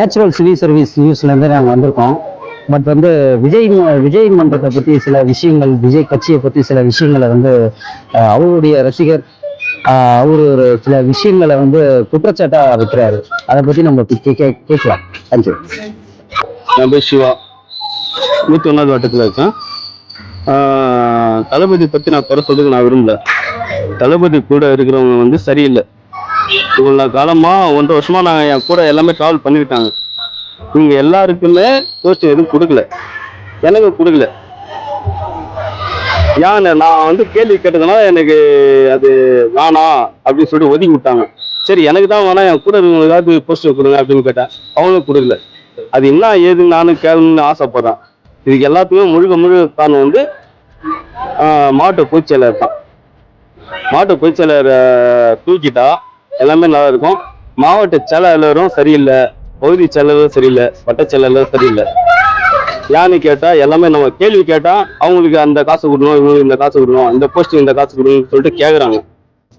Natural civil service நியூஸ்லேருந்து நாங்கள் வந்திருக்கோம். But வந்து விஜய் விஜய் மன்றத்தை பற்றி சில விஷயங்கள் விஜய் கட்சியை பற்றி சில விஷயங்களை வந்து அவருடைய ரசிகர் அவர் ஒரு சில விஷயங்களை வந்து குற்றச்சாட்டாக வைக்கிறாரு. அதை பற்றி நம்ம கே- கேட்கலாம். தேங்க்யூ என் பேர் சிவா. நூற்றி ஒன்றாவது வட்டத்தில் இருக்கேன். தளபதி பற்றி நான் குறை சொல்றதுக்கு நான் விரும்பல. தளபதி கூட இருக்கிறவங்க வந்து சரியில்லை. இவ்வளோ காலமாக ஒன்றரை வருஷமாக நாங்கள் என் கூட எல்லாமே ட்ராவல் பண்ணிக்கிட்டாங்க. இவங்க எல்லாருக்குமே கோச் எதுவும் கொடுக்கல. எனக்கு கொடுக்கல. ஏன் நான் வந்து கேள்வி கேட்டதுனால எனக்கு அது வேணாம் அப்படின்னு சொல்லிட்டு ஒதுக்கி விட்டாங்க. சரி எனக்கு தான் வேணாம் என் கூட இருக்கிறவங்களுக்காவது போஸ்டர் கொடுங்க அப்படின்னு கேட்டேன். அவங்களும் கொடுக்கல. அது என்ன ஏதுன்னு நானும் கேளுன்னு ஆசைப்படுறேன். இதுக்கு எல்லாத்துக்குமே முழுக்க முழுக்க காரணம் வந்து ஆஹ், மாவட்ட பொதுச்செயலர் தான். மாவட்ட பொதுச்செயலர் தூக்கிட்டா எல்லாமே நல்லா இருக்கும் மாவட்ட செயலாளரும் சரியில்லை. பகுதி செயலாளரும் சரியில்லை. வட்ட செயலாளரும் சரியில்லை. ஏன்னு கேட்டால் எல்லாமே நம்ம கேள்வி கேட்டால் அவங்களுக்கு அந்த காசு கொடுக்கணும் இவங்களுக்கு இந்த காசு கொடுக்கணும் இந்த போஸ்டிங் இந்த காசு கொடுக்கணும்னு சொல்லிட்டு கேட்குறாங்க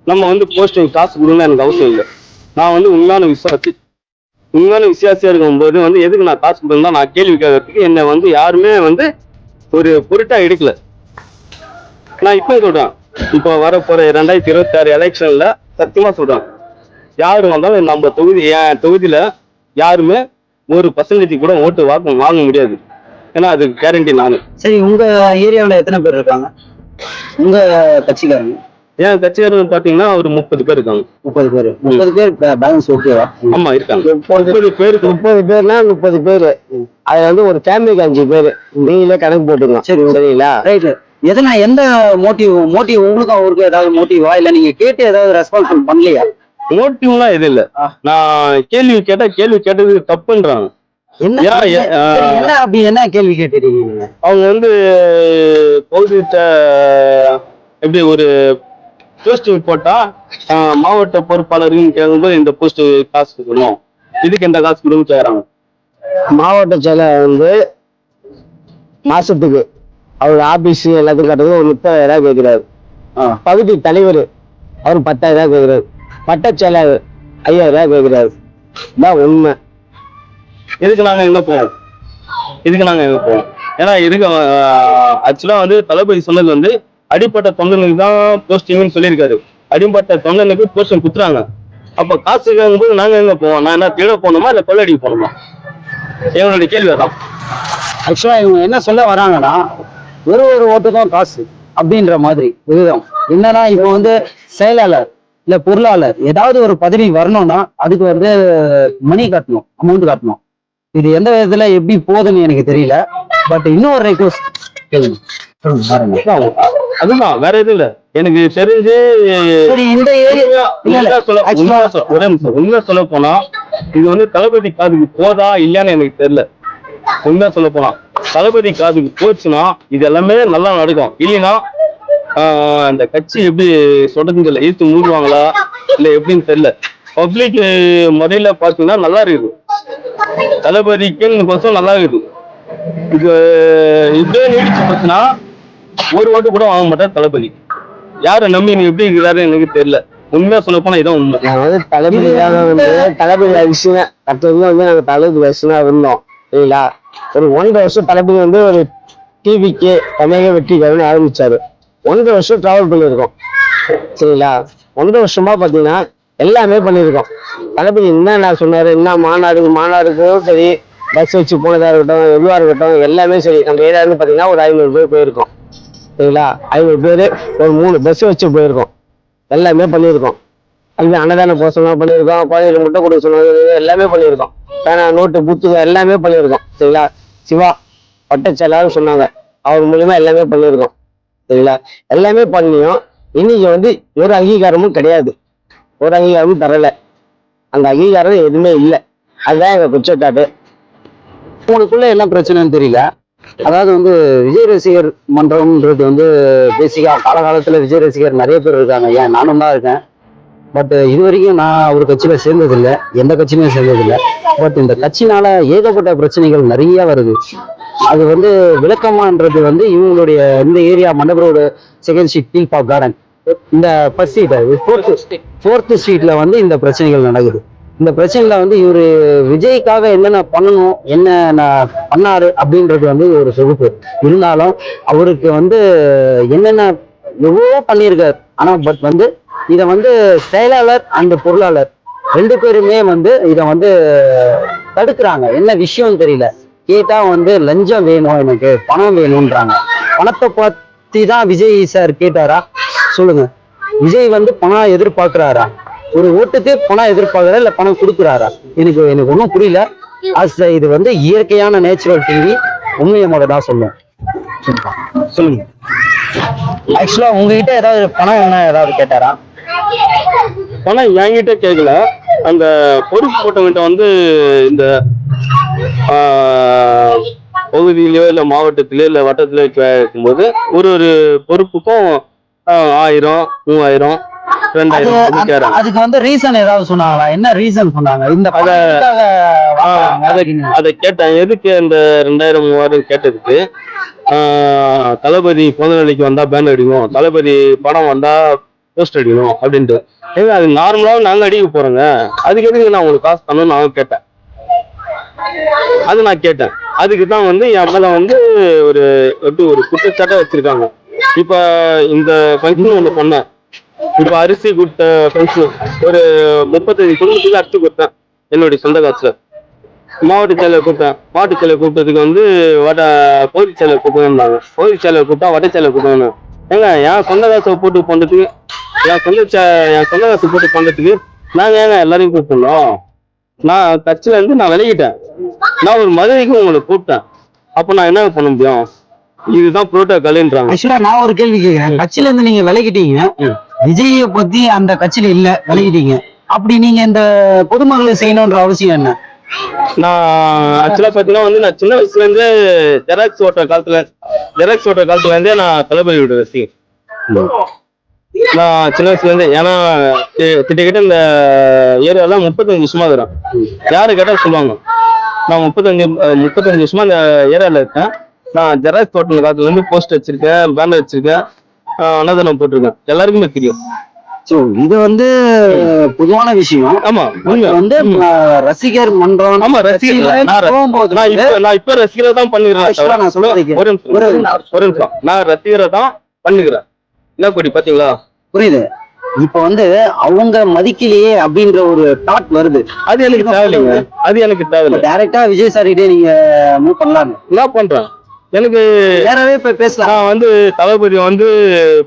நம்ம வந்து போஸ்டிங் காசு கொடுக்கணும்னு எனக்கு அவசியம் இல்லை. நான் வந்து உண்மையான விசுவாசி உண்மையான விசுவாசியாக இருக்கும்போது வந்து எதுக்கு நான் காசு கொடுத்தா நான் கேள்வி கேட்கறதுக்கு என்னை வந்து யாருமே வந்து ஒரு பொருட்டாக எடுக்கல. நான் இப்போ சொல்கிறேன் இப்போ வர போகிற ரெண்டாயிரத்தி இருபத்தி ஆறு சத்தியமாக சொல்கிறேன் யாரு வந்தாலும் நம்ம தொகுதி என் தொகுதியில யாருமே ஒரு பர்சன்டேஜ் கூட ஓட்டு வாங்க வாங்க முடியாது. ஏன்னா அது கேரண்டி நானு. சரி உங்கள் ஏரியாவில் எத்தனை பேர் இருக்காங்க? உங்கள் கட்சிக்காரங்க? என் கட்சிக்காரங்க பாத்தீங்கன்னா ஒரு முப்பது பேர் இருக்காங்க. முப்பது பேர். முப்பது பேர் பேலன்ஸ் ஓகேவா? ஆமா இருக்காங்க. முப்பது பேருக்கு முப்பது பேர்னா முப்பது பேர். அது வந்து ஒரு ஃபேமிலிக்கு அஞ்சு பேர். நீங்களே கணக்கு போட்டுங்க சரி. சரிங்களா? ரைட்டு எதனா எந்த மோட்டிவ் மோட்டிவ் உங்களுக்கும் அவருக்கும் ஏதாவது மோட்டிவா இல்ல நீங்க கேட்டு ஏதாவது ரெஸ்பான்ஸ் பண்ணலையா? மோட்டிவ்லாம் எதுவும் இல்ல. நான் கேள்வி கேட்டா கேள்வி கேட்டது தப்புன்றாங்க. என்ன? கேள்வி கேட்டுறீங்க நீங்க? அவங்க வந்து பகுதிட்ட எப்படி ஒரு போஸ்டிங் போட்டா மாவட்ட பொறுப்பாளர்னு கேட்கும்போது இந்த போஸ்ட் காசு கொடுக்கணும். இதுக்கு எந்த காசு கொடுக்கணும் கேக்குறாங்க. மாவட்ட செயலர் வந்து மாசத்துக்கு அவர் ஆபீஸ் எல்லாத்துக்கும் கட்டுறது ஒரு முப்பதாயிரம் ரூபாய் கேட்கிறாரு. பகுதி தலைவர் அவர் பத்தாயிரம் ரூபாய் கேட்கிறாரு வட்ட ஐயாயிரம் கேட்கிறாரு. தான் உண்மை. இதுக்கு நாங்கள் எங்கே போவோம்? இதுக்கு நாங்க எங்கே போவோம்? ஏன்னா இதுக்கு ஆக்சுவலா வந்து தளபதி சொன்னது வந்து அடிப்பட்ட தொண்டனுக்கு தான் போஸ்டிங்னு சொல்லியிருக்காரு. அடிப்பட்ட தொண்டனுக்கு போஸ்டிங் குத்துறாங்க. அப்போ காசு கேட்கும்போது நாங்கள் எங்கே போவோம்? நான் என்ன தேட போகணுமா? இல்லை கொள்ளடிக்க போகணுமா? எங்களுடைய கேள்வி அதான். ஆக்சுவலாக இவங்க என்ன சொல்ல வராங்கன்னா ஒரு ஒரு ஓட்டு தான் காசு அப்படின்ற மாதிரி. விகிதம் என்னன்னா இப்போ வந்து செயலாளர். இல்ல பொருளாளர் ஏதாவது ஒரு பதவி வரணும்னா அதுக்கு வந்து மணி கட்டணும் அமௌண்ட் கட்டணும். இது எந்த விதத்துல எப்படி போகுதுன்னு எனக்கு தெரியல. பட் இன்னொரு ரெக்வஸ்ட். அதுதான் வேற எதுவும் இல்ல. எனக்கு தெரிஞ்சு இந்த. உண்மையா சொல்ல- போனா இது வந்து தளபதி காதுக்கு போதா இல்லையான்னு எனக்கு தெரியல. உண்மையா சொல்ல போனா தளபதி காதுக்கு போச்சுன்னா இது எல்லாமே நல்லா நடக்கும். இல்லைன்னா அந்த கட்சி எப்படி சொல்றதுன்னு தெரியல. ஈர்த்து மூடுவாங்களா? இல்ல எப்படின்னு தெரியல. பப்ளிக் முறையில பாத்தீங்கன்னா நல்லா இருக்குது. தளபதிக்கு கொஞ்சம் நல்லா இருக்குது. இது இதே நீடிச்சு போச்சுன்னா ஒரு ஓட்டு கூட வாங்க மாட்டார் தளபதி. யாரை நம்பி நீ எப்படி இருக்கிறாரு எனக்கு தெரியல. உண்மையா சொல்ல போனா இதான் உண்மை. நான் வந்து தளபதிக்காக வந்து தளபதி அரிசினா கட்டுறது வந்து நாங்க தளபதி விஷயமா இருந்தோம். சரிங்களா? ஒரு ஒன்றரை வருஷம் தளபதி வந்து ஒரு டிவிக்கு தமிழக வெற்றிக்காரன்னு ஆரம்பிச்சாரு. ஒன்றரை வருஷம் டிராவல் பண்ணியிருக்கோம். சரிங்களா? ஒன்றரை வருஷமா பாத்தீங்கன்னா எல்லாமே பண்ணியிருக்கோம். தளபதி என்ன சொன்னாரு? என்ன மாநாடு? மாநாடுக்கும் சரி பஸ் வச்சு போனதா இருக்கட்டும் எதுவாக இருக்கட்டும் எல்லாமே சரி. நம்ம ஏரியா இருந்து பாத்தீங்கன்னா ஒரு ஐநூறு பேர் போயிருக்கோம். சரிங்களா? ஐநூறு பேர் ஒரு மூணு பஸ் வச்சு போயிருக்கோம். எல்லாமே பண்ணியிருக்கோம். அது அன்னதான போக சொன்னா பண்ணியிருக்கோம் குழந்தைகளுக்கு முட்டை கொடுக்க சொன்னது எல்லாமே பண்ணியிருக்கோம். பேனா நோட்டு புத்தகம் எல்லாமே பண்ணியிருக்கோம். சரிங்களா? சிவா பட்ட செயலாளர் சொன்னாங்க. அவர் மூலியமா எல்லாமே பண்ணியிருக்கோம். சரிங்களா? எல்லாமே பண்ணியும் இன்னைக்கு வந்து ஒரு அங்கீகாரமும் கிடையாது. ஒரு அங்கீகாரமும் தரல. அந்த அங்கீகாரம் எதுவுமே இல்லை. அதுதான் எங்க குற்றச்சாட்டு. உங்களுக்குள்ள என்ன பிரச்சனைன்னு தெரியல. அதாவது வந்து விஜய் ரசிகர் மன்றம்ன்றது வந்து பேசிக்கா காலகாலத்தில் விஜய் ரசிகர் நிறைய பேர் இருக்காங்க. ஏன்? நானும் தான் இருக்கேன். பட் இது வரைக்கும் நான் ஒரு கட்சியில சேர்ந்ததில்லை. எந்த கட்சியிலையும் சேர்ந்ததில்லை. பட் இந்த கட்சினால ஏகப்பட்ட பிரச்சனைகள் நிறைய வருது. அது வந்து விளக்கமான்றது வந்து இவங்களுடைய இந்த ஏரியா மண்டபரோட செகண்ட் ஸ்ட்ரீட் பீல் பாப் கார்டன் இந்த ஃபர்ஸ்ட் ஸ்ட்ரீட் ஃபோர்த் ஃபோர்த் ஸ்ட்ரீட்ல வந்து இந்த பிரச்சனைகள் நடக்குது. இந்த பிரச்சனையில வந்து இவரு விஜய்க்காக என்னென்ன பண்ணணும் என்ன நான் பண்ணாரு அப்படின்றது வந்து ஒரு சொகுப்பு. இருந்தாலும் அவருக்கு வந்து என்னென்ன எவ்வளவோ பண்ணியிருக்காரு. ஆனா பட் வந்து இதை வந்து செயலாளர் அந்த பொருளாளர் ரெண்டு பேருமே வந்து இதை வந்து தடுக்கிறாங்க. என்ன விஷயம் தெரியல. கேட்டா வந்து லஞ்சம் வேணும் எனக்கு? பணம் வேணும்ன்றாங்க. பணத்தை பற்றி தான் விஜய் சார் கேட்டாரா? சொல்லுங்க. விஜய் வந்து பணம் எதிர்பார்க்குறாரா? ஒரு ஓட்டுக்கு பணம் எதிர்பார்க்குறா இல்ல பணம் கொடுக்குறாரா? எனக்கு எனக்கு ஒன்றும் புரியல. அஸ் இது வந்து இயற்கையான நேச்சுரல் டிவி உண்மையை மட்டும் தான் சொல்லும் சொல்லுங்க. ஆக்சுவலா உங்ககிட்ட ஏதாவது பணம் என்ன ஏதாவது கேட்டாரா? பணம் என்கிட்ட கேட்கல அந்த பொறுப்பு போட்டவங்கிட்ட வந்து இந்த பகுதியிலயோ இல்ல மாவட்டத்திலயோ இல்ல வட்டத்திலயோ கேட்கும்போது ஒரு ஒரு பொறுப்புக்கும் ஆயிரம் மூவாயிரம் ரெண்டாயிரம் அந்த- அதுக்கு வந்து ரீசன் ஏதாவது சொன்னாங்களா? என்ன ரீசன் சொன்னாங்க? இந்த அத- கேட்டேன் எதுக்கு இந்த ரெண்டாயிரம் மூவாயிரம் கேட்டதுக்கு? ஆஹ், தளபதி பிறந்த நாளைக்கு வந்தா பேன் அடிக்கும். தளபதி படம் வந்தா போஸ்ட் அடிக்கணும் அப்படின்ட்டு. அது நார்மலாக நாங்க அடிக்க போறோங்க. அதுக்கு எதுக்கு நான் உங்களுக்கு காசு தரணும்னு நான் கேட்டேன். அது நான் கேட்டேன். அதுக்கு தான் வந்து என் மேல வந்து ஒரு எப்படி ஒரு குற்றச்சாட்டை வச்சிருக்காங்க. இப்போ இந்த ஃபங்க்ஷன் ஒன்று பண்ணேன். இப்போ அரிசி கொடுத்த ஃபங்க்ஷன் ஒரு முப்பத்தஞ்சு குடும்பத்துக்கு அரிசி கொடுத்தேன். என்னுடைய சொந்த காசில். மாவட்ட செயலர் கூப்பிட்டேன். மாவட்ட செயலர் கூப்பிட்டதுக்கு வந்து வட பகுதி செயலர் கூப்பிட்டுருந்தாங்க பகுதி செயலர் கூப்பிட்டா வட செயலர் கூப்பிட்டாங்க ஏங்க என் சொந்த காசை போட்டு பண்ணுறதுக்கு என் சொந்த என் சொந்த காசு போட்டு பண்ணுறதுக்கு நாங்கள் ஏங்க எல்லாரையும் கூப்பிடணும்? நான் கட்சியிலேருந்து நான் விலகிட்டேன். நான் ஒரு மதுரைக்கு உங்களை கூப்பிட்டேன். அப்ப நான் என்ன பண்ண முடியும்? இதுதான் புரோட்டோகால்ன்றாங்க ஆக்சுவலா நான் ஒரு கேள்வி கேக்குறேன். கட்சியில இருந்து நீங்க விலகிட்டீங்க. விஜய பத்தி அந்த கட்சியில இல்ல விலகிட்டீங்க. அப்படி நீங்க இந்த பொதுமக்களுக்கு செய்யணும்ன்ற அவசியம் என்ன? நான் ஆக்சுவலா பாத்தீங்கன்னா வந்து நான் சின்ன வயசுல இருந்து ஜெராக்ஸ் ஓட்டுற காலத்துல ஜெராக்ஸ் ஓட்டுற காலத்துல இருந்தே நான் தளபதியோட ரசிகன் நான் சின்ன வயசுல இருந்து ஏன்னா கிட்டத்தட்ட இந்த ஏரியால முப்பத்தஞ்சு வருஷமா இருக்கிறேன். யாரு கேட்டா சொல்லுவாங்க. நான் முப்பத்தஞ்சு முப்பத்தஞ்சு வருஷமா இந்த ஏரியால இருக்கேன். நான் ஜெராக்ஸ் ஓட்டுற காலத்துல இருந்து போஸ்ட் வச்சிருக்கேன் பேனர் வச்சிருக்கேன் அன்னதானம் போட்டிருக்கேன். எல்லாருக்குமே தெரியும். சோ இது வந்து பொதுவான விஷயம். ஆமா. வந்து ரசிகர் மன்றம் ஆமா ரசிகர் நான் இப்ப நான் இப்ப ரசிகரை தான் பண்ணிக்கிறேன் நான் கேளு. ஒரு நிமிஷம் ஒரு- ஒரு நிமிஷம். நான் ரசிகரை தான் பண்ணுகிறேன் என்ன கொடி பாத்தீங்களா? புரியுது. இப்ப வந்து அவங்க மதிக்கலையே அப்படின்ற ஒரு தாட் வருது. அது எனக்கு தேவையில்லைங்க. அது எனக்கு தேவையில்லை. டைரக்டா விஜய் சார் கிட்டே நீங்க மூவ் பண்ணலாம் என்ன பண்றேன். எனக்கு நேராவே இப்ப பேசலாம். நான் வந்து தளபதி வந்து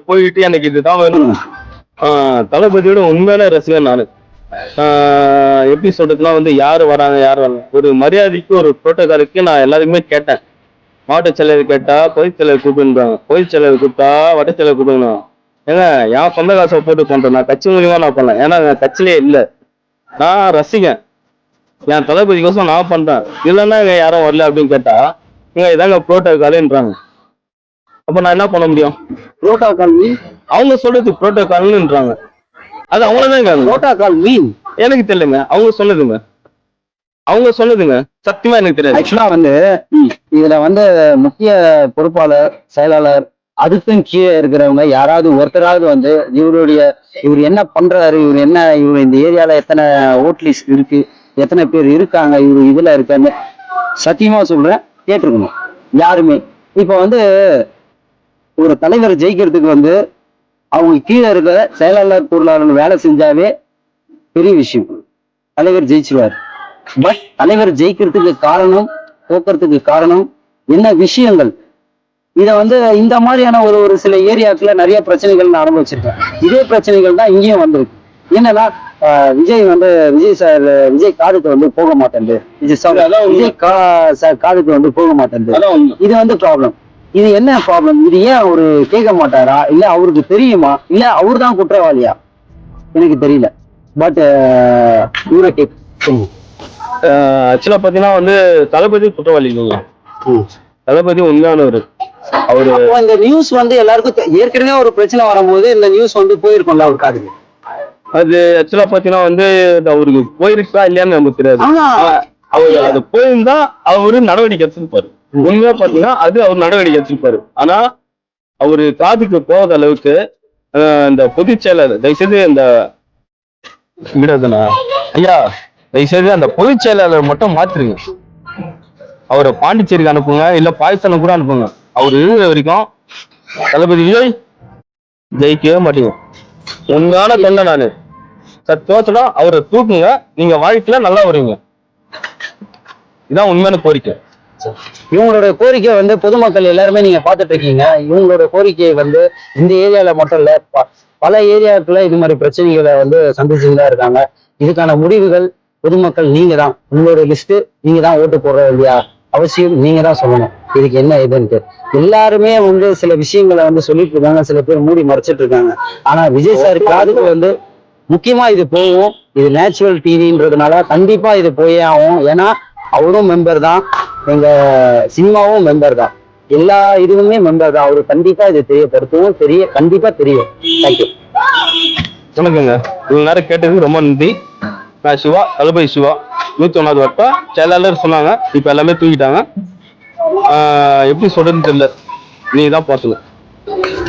போயிட்டு எனக்கு இதுதான் வேணும். தளபதியோட உண்மையான ரசிகன் நானு. எப்படி சொல்றதுன்னா வந்து யாரு வராங்க யாரு வராங்க ஒரு மரியாதைக்கு ஒரு புரோட்டோகாலுக்கு நான் எல்லாருக்குமே கேட்டேன். மாவட்ட செயலர் கேட்டா பொதுச் செயலர் கூப்பிடுன்றாங்க பொதுச் செயலர் கூப்பிட்டா வட்ட செயலர் கூப்பிடணும் ஏங்க என் சொந்த காசை போட்டு பண்றேன் நான் கட்சி மூலியமா நான் பண்ணேன். ஏன்னா நான் கட்சியிலே இல்லை. நான் ரசிகன். என் தளபதிக்கோசம் நான் பண்றேன். இல்லைன்னா இங்க யாரும் வரல அப்படின்னு கேட்டா இங்க இதாங்க புரோட்டோகாலுன்றாங்க அப்ப நான் என்ன பண்ண முடியும்? புரோட்டோகால் மீன் அவங்க சொல்றது புரோட்டோகால்ன்றாங்க அது அவங்களதான் கேட்கணும் புரோட்டோகால் மீன் எனக்கு தெரியலங்க. அவங்க சொன்னதுங்க. அவங்க சொன்னதுங்க. சத்தியமா எனக்கு தெரியாது. ஆக்சுவலா வந்து இதுல வந்து முக்கிய பொறுப்பாளர் செயலாளர் அதுக்கும் கீழே இருக்கிறவங்க யாராவது ஒருத்தராவது வந்து இவருடைய இவர் என்ன பண்றாரு இவர் என்ன இவர் இந்த ஏரியால எத்தனை ஓட் இருக்கு எத்தனை பேர் இருக்காங்க இவர் இதுல இருக்கான்னு சத்தியமா சொல்றேன் கேட்டிருக்கணும். யாருமே. இப்ப வந்து ஒரு தலைவர் ஜெயிக்கிறதுக்கு வந்து அவங்க கீழே இருக்கிற செயலாளர் பொருளாளர் வேலை செஞ்சாவே பெரிய விஷயம். தலைவர் ஜெயிச்சிருவார். பட் தலைவர் ஜெயிக்கிறதுக்கு காரணம் போக்குறதுக்கு காரணம் என்ன விஷயங்கள்? இத வந்து இந்த மாதிரியான ஒரு ஒரு சில ஏரியாக்குள்ள நிறைய பிரச்சனைகள் நான் அனுபவிச்சிருக்கேன். இதே பிரச்சனைகள் தான் இங்கேயும் வந்திருக்கு. என்னன்னா ஆஹ் விஜய் வந்து விஜய் சார் விஜய் காதுக்கு வந்து போக மாட்டேங்குது விஜய். விஜய் கா சார் காதுக்கு வந்து போக உண்மை. இது வந்து ப்ராப்ளம் இது என்ன ப்ராப்ளம் இது ஏன் அவரு கேட்க மாட்டாரா? இல்ல அவருக்கு தெரியுமா? இல்ல அவர் தான் குற்றவாளியா? எனக்கு தெரியல. பட் இவரை கேக் ஆக்சுவலா பாத்தீங்கன்னா வந்து தளபதி குற்றவாளி தளபதி உண்மையானவர். அவரு இந்த நியூஸ் வந்து எல்லாருக்கும் ஏற்கனவே ஒரு பிரச்சனை வரும்போது இந்த நியூஸ் வந்து போயிருக்கும்ல அவர் காதுக்கு. அது ஆக்சுவலா பாத்தீங்கன்னா வந்து அவருக்கு போயிருக்கா இல்லையான்னு நமக்கு தெரியாது. அவர் அது போயிருந்தா அவரு நடவடிக்கை எடுத்திருப்பாரு. உண்மையா பாத்தீங்கன்னா அது அவர் நடவடிக்கை எடுத்திருப்பாரு. ஆனா அவரு காதுக்கு போகாத அளவுக்கு ஆஹ், இந்த பொதுச் செயலர் தயவுசெய்து இந்த விடாதுண்ணா ஐயா தயவுசெய்து அந்த பொதுச் செயலாளர் மட்டும் மாத்திருங்க. அவரை பாண்டிச்சேரிக்கு அனுப்புங்க இல்ல பாகிஸ்தான் கூட அனுப்புங்க. அவர் இருக்கிற வரைக்கும் தளபதி விஜய் ஜெயிக்கவே மாட்டீங்க. உண்மையான தொண்டை நானு. சத்தோத்தனா அவரை தூக்குங்க. நீங்க வாழ்க்கையில நல்லா வருவீங்க. இதான் உண்மையான கோரிக்கை. இவங்களோட கோரிக்கை வந்து பொதுமக்கள் எல்லாருமே நீங்க பாத்துட்டு இருக்கீங்க. இவங்களோட கோரிக்கை வந்து இந்த ஏரியால மட்டும் இல்ல ப- பல ஏரியாக்குள்ள இது மாதிரி பிரச்சனைகளை வந்து சந்திச்சுட்டு தான் இருக்காங்க. இதுக்கான முடிவுகள் பொதுமக்கள் நீங்க தான் உங்களோட லிஸ்ட் நீங்க தான் ஓட்டு போடுற இல்லையா அவசியம் நீங்க தான் சொல்லணும். இதுக்கு என்ன இதுன்ட்டு. எல்லாருமே வந்து சில விஷயங்களை வந்து சொல்லிட்டு இருக்காங்க. சில பேர் மூடி மறைச்சிட்டு இருக்காங்க. ஆனா விஜய் சார் காதுக்கு வந்து முக்கியமா இது போகும். இது நேச்சுரல் டிவின்றதுனால கண்டிப்பா இது போயே ஆகும். ஏன்னா அவரும் மெம்பர் தான். எங்க சினிமாவும் மெம்பர் தான். எல்லா இதுவுமே மெம்பர் தான். அவரு கண்டிப்பா இது தெரியப்படுத்தவும் தெரிய கண்டிப்பா தெரியும். தேங்க்யூ சொல்லுங்க. இவ்வளவு நேரம் கேட்டதுக்கு ரொம்ப நன்றி. நான் சிவா தளபதி சிவா நூத்தி ஒன்னாவது வட்டம் செயலாளர் சொன்னாங்க இப்ப எல்லாமே தூக்கிட்டாங்க. எப்படி சொல்றதுன்னு தெரியல. நீ தான் பார்த்துங்க